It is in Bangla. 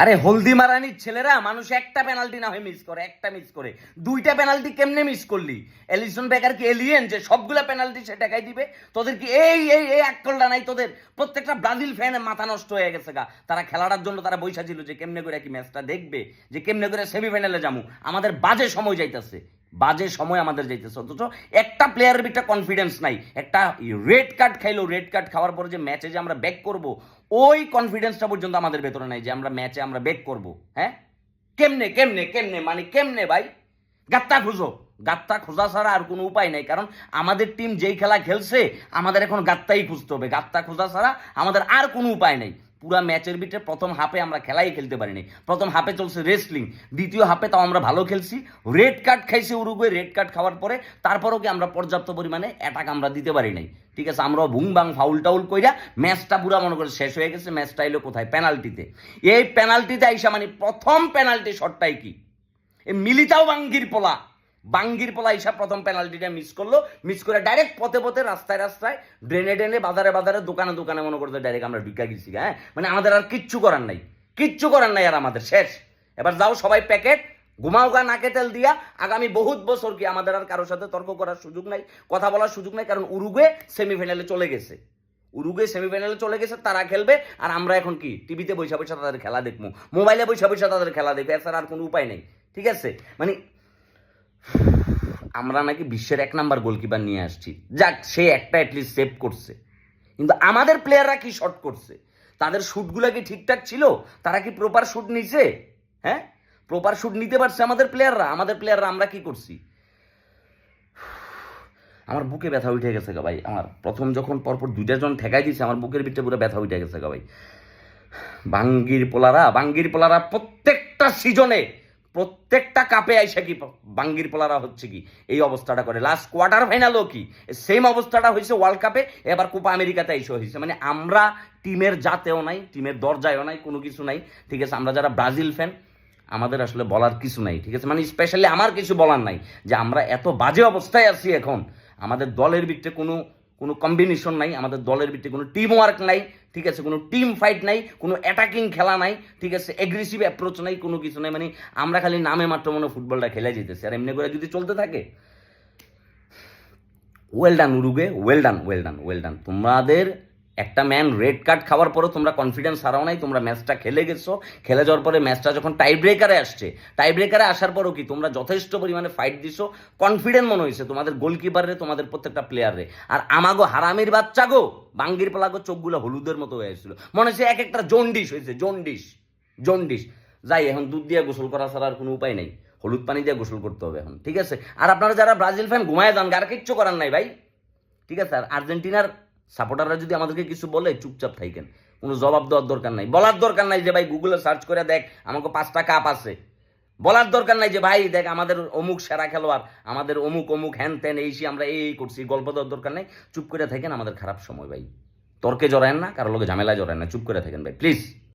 আরে হলদি মারানির ছেলেরা, মানুষ একটা পেনাল্টি না হয়ে মিস করে, একটা মিস করে। দুইটা পেনাল্টি কেমনে মিস করলি? এলিসন বেকার কি এলিয়েন যে সবগুলা পেনাল্টি সে টাকাই দিবে? তোদের কি এই এই এই একলটা নাই? তোদের প্রত্যেকটা ব্রাজিল ফ্যানের মাথা নষ্ট হয়ে গেছে গা। তারা খেলাটার জন্য তারা বৈশা ছিল যে কেমনে করে কি ম্যাচটা দেখবে, যে কেমনে করে সেমিফাইনালে যাব। আমাদের বাজে সময় যাইতেছে। বাজে সময় আমাদের যাইতেছে। অথচ একটা প্লেয়ারের ভিতরে কনফিডেন্স নাই। একটা রেড কার্ড খাইলো রেড কার্ড খাওয়ার পরে যে ম্যাচে যে আমরা ব্যাক করব, ওই কনফিডেন্সটা পর্যন্ত আমাদের ভেতরে নাই যে আমরা ম্যাচে আমরা ব্যাক করব। হ্যাঁ? কেমনে কেমনে কেমনে মানে কেমনে ভাই? গাত্তা খুঁজো। গাত্তা খোঁজা ছাড়া আর কোনো উপায় নাই। কারণ আমাদের টিম যেই খেলা খেলছে, আমাদের এখন গাত্তাই খুঁজতে হবে। গাত্তা খোঁজা ছাড়া আমাদের আর কোনো উপায় নেই। পুরা ম্যাচের ভিতরে প্রথম হাফে আমরা খেলাই খেলতে পারিনি। প্রথম হাফে চলছে রেসলিং দ্বিতীয় হাফে তাও আমরা ভালো খেলছি। রেড কার্ড খাইছে উরুগুয়ে রেড কার্ড খাওয়ার পরে তারপরেও কি আমরা পর্যাপ্ত পরিমাণে অ্যাটাক আমরা দিতে পারি নাই। ঠিক আছে, আমরাও ভুং বাং ফাউল টাউল কইরা ম্যাচটা পুরা মনে করে শেষ হয়ে গেছে ম্যাচটা এলো কোথায়? পেনাল্টিতে। এই পেনাল্টিতে আইসা মানে প্রথম পেনাল্টি শটটাই কি? মিলিতাও বাঙ্গির পোলা। বাঙ্গির পোলা হিসাব প্রথম পেনাল্টিটা মিস করল। মিস করে ডাইরেক্ট পথে পথে রাস্তায় রাস্তায় ড্রেনে ড্রেনে বাজারে বাজারে, দোকানে দোকানে মনে করতে ডাইরেক্ট আমরা ঢুকা গেছি হ্যাঁ? মানে আমাদের আর কিচ্ছু করার নাই। কিচ্ছু করার নাই আর আমাদের, শেষ। এবার যাও সবাই প্যাকেট ঘুমাও গা, নাকে তেল দিয়া। আগামী বহুত বছর কি আমাদের আর কারোর সাথে তর্ক করার সুযোগ নাই, কথা বলার সুযোগ নাই, কারণ উরুগে সেমিফাইনালে চলে গেছে। উরুগে সেমিফাইনালে চলে গেছে, তারা খেলবে। আর আমরা এখন কি টিভিতে বৈশা বৈশা তাদের খেলা দেখব মোবাইলে বৈশা বৈশা তাদের খেলা দেখব, এছাড়া আর কোনো উপায় নেই। ঠিক আছে? মানে আমরা নাকি বিশ্বের এক নাম্বার গোলকিপার নিয়ে আসছি। যাক, সে একটা অ্যাটলিস্ট সেভ করছে। কিন্তু আমাদের প্লেয়াররা কি শট করছে? তাদের শ্যুটগুলো কি ঠিকঠাক ছিল? তারা কি প্রপার শ্যুট নিছে? হ্যাঁ? প্রপার শ্যুট নিতে পারছে আমাদের প্লেয়াররা আমাদের প্লেয়াররা আমরা কি করছি? আমার বুকে ব্যথা উঠে গেছে গা ভাই। আমার প্রথম যখন পরপর দুইটা জন ঠেকাই দিছে, আমার বুকের ভিতরে পুরো ব্যথা উঠে গেছে গা ভাই। বাঙ্গির পোলারা বাঙ্গির পোলারা প্রত্যেকটা সিজনে প্রত্যেকটা কাপে আইসা কি বাঙ্গির পোলারা হচ্ছে কি? এই অবস্থাটা করে। লাস্ট কোয়ার্টার ফাইনালও কি? সেম অবস্থাটা হয়েছে ওয়ার্ল্ড কাপে এবার কোপা আমেরিকাতে এসে হয়েছে। মানে আমরা টিমের জাতেও নাই টিমের দরজায়ও নাই, কোনো কিছু নাই। ঠিক আছে, আমরা যারা ব্রাজিল ফ্যান আমাদের আসলে বলার কিছু নাই। ঠিক আছে মানে স্পেশালি আমার কিছু বলার নাই যে আমরা এত বাজে অবস্থায় আছি এখন। আমাদের দলের ভিতরে কোনো কোনো কম্বিনেশন নাই, আমাদের দলের ভিতরে কোনো টিম ওয়ার্ক নাই, ঠিক আছে? কোনো টিম ফাইট নাই, কোনো অ্যাটাকিং খেলা নাই, ঠিক আছে? এগ্রেসিভ অ্যাপ্রোচ নাই, কোনো কিছু নাই। মানে আমরা খালি নামে মাত্র মনে ফুটবলটা খেলে যেতেছি। আর এমনি করে যদি চলতে থাকে well done Uruguay well done well done well done তোমাদের একটা ম্যান রেড কার্ড খাওয়ার পরেও তোমরা কনফিডেন্স হারাও নাই, তোমরা ম্যাচটা খেলে গেছো। খেলে যাওয়ার পরে ম্যাচটা যখন টাই ব্রেকারে আসছে টাই ব্রেকারে আসার পরও কি তোমরা যথেষ্ট পরিমাণে ফাইট দিছো? কনফিডেন্ট মনে হয়েছে তোমাদের গোলকিপারে তোমাদের প্রত্যেকটা প্লেয়ারে আর আমাগো হারামির বাচ্চা গো, বাঙ্গির পালাগো চোখগুলো হলুদের মতো হয়ে আসছিল। মনে হচ্ছে এক একটা জন্ডিস হয়েছে, জন্ডিস জন্ডিস। যাই, এখন দুধ দিয়ে গোসল করা ছাড়া আর কোনো উপায় নেই। হলুদ পানি দিয়ে গোসল করতে হবে এখন, ঠিক আছে? আর আপনারা যারা ব্রাজিল ফ্যান ঘুমায় যান আর কিচ্ছু করার নাই ভাই। ঠিক আছে, আর আর্জেন্টিনার সাপোর্টাররা যদি আমাদেরকে কিছু বলে, চুপচাপ থাকেন কোনো জবাব দেওয়ার দরকার নাই। বলার দরকার নাই যে, ভাই গুগলে সার্চ করে দেখ, আমাকে পাঁচটা কাপ আছে। বলার দরকার নাই যে, ভাই, দেখ, আমাদের অমুক সেরা খেলোয়াড়, আমাদের অমুক অমুক হ্যান ত্যান এইসি আমরা এই করছি। গল্প দেওয়ার দরকার নাই। চুপ করে থাকেন আমাদের খারাপ সময়, ভাই। তর্কে জড়ায়েন না কারও লোকে ঝামেলায় জড়ায় না। চুপ করে থাকেন, ভাই প্লিজ